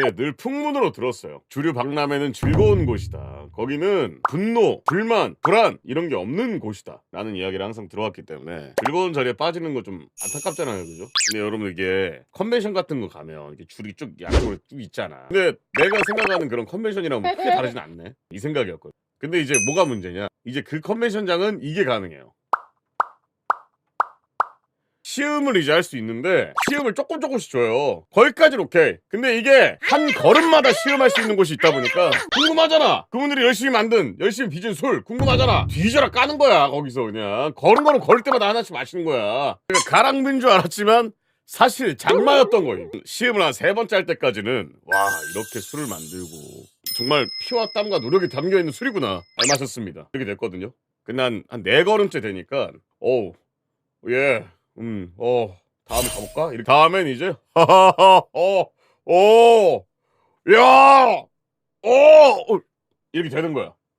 전에 늘 풍문으로 들었어요. 주류 박람회는 즐거운 곳이다. 거기는 분노, 불만, 불안 이런 게 없는 곳이다. 라는 이야기를 항상 들어왔기 때문에 즐거운 자리에 빠지는 거 좀 안타깝잖아요, 그죠? 근데 여러분 이게 컨벤션 같은 거 가면 이렇게 줄이 쭉 양쪽으로 쭉 있잖아. 근데 내가 생각하는 그런 컨벤션이랑 크게 다르진 않네. 이 생각이었거든. 근데 이제 뭐가 문제냐? 이제 그 컨벤션장은 이게 가능해요. 시음을 이제 할 수 있는데 시음을 조금 조금씩 줘요. 거기까지는 오케이. 근데 이게 한 걸음마다 시음할 수 있는 곳이 있다 보니까 궁금하잖아. 그분들이 열심히 만든 열심히 빚은 술 궁금하잖아. 뒤져라 까는 거야 거기서 그냥 걸은 거는 걸을 때마다 하나씩 마시는 거야. 그러니까 가랑비인 줄 알았지만 사실 장마였던 거예요. 시음을 한 세 번째 할 때까지는 와 이렇게 술을 만들고 정말 피와 땀과 노력이 담겨 있는 술이구나. 잘 마셨습니다. 이렇게 됐거든요. 근데 한 한 네 걸음째 되니까 어우 예. 음, 어, 다음 가볼까? 이렇게 다음엔 이제, 하하하, 어, 오, 야, 오, 어, 이렇게 되는 거야.